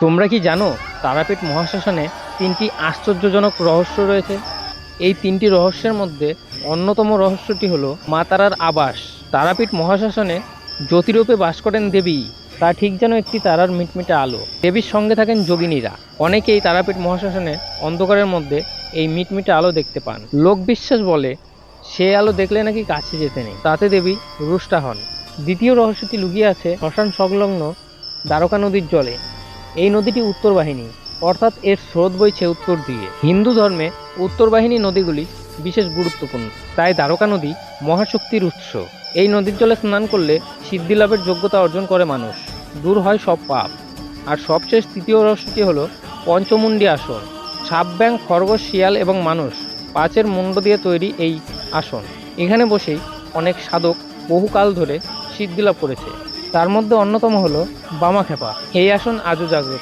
তোমরা কি জানো, তারাপীঠ মহাশ্মশানে তিনটি আশ্চর্যজনক রহস্য রয়েছে? এই তিনটি রহস্যের মধ্যে অন্যতম রহস্যটি হলো মা তারার আবাস। তারাপীঠ মহাশ্মশানে জ্যোতিরূপে বাস করেন দেবী। তা ঠিক যেন একটি তারার মিটমিটে আলো। দেবীর সঙ্গে থাকেন যোগিনীরা। অনেকেই তারাপীঠ মহাশ্মশানে অন্ধকারের মধ্যে এই মিটমিটে আলো দেখতে পান। লোক বিশ্বাস বলে, সে আলো দেখলে নাকি কাছে যেতে নেই। তাতে দেবী রুষ্টা হন। দ্বিতীয় রহস্যটি লুকিয়ে আছে শ্মশান সংলগ্ন দ্বারকা নদীর জলে। এই নদীটি উত্তর বাহিনী, অর্থাৎ এর স্রোত বইছে উত্তর দিয়ে। হিন্দু ধর্মে উত্তর বাহিনী নদীগুলি বিশেষ গুরুত্বপূর্ণ। তাই দ্বারকা নদী মহাশক্তির উৎস। এই নদীর জলে স্নান করলে সিদ্ধি লাভের যোগ্যতা অর্জন করে মানুষ। দূর হয় সব পাপ। আর সবশেষ তৃতীয় রহস্যটি হল পঞ্চমুণ্ডী আসন। সাপ ব্যাং, খরগোশ, শিয়াল এবং মানুষ পাঁচের মুন্ড দিয়ে তৈরি এই আসন। এখানে বসেই অনেক সাধক বহুকাল ধরে সিদ্ধি লাভ করেছে। তার মধ্যে অন্যতম হলো বামাখেপা এই আসন আজও জাগ্রত।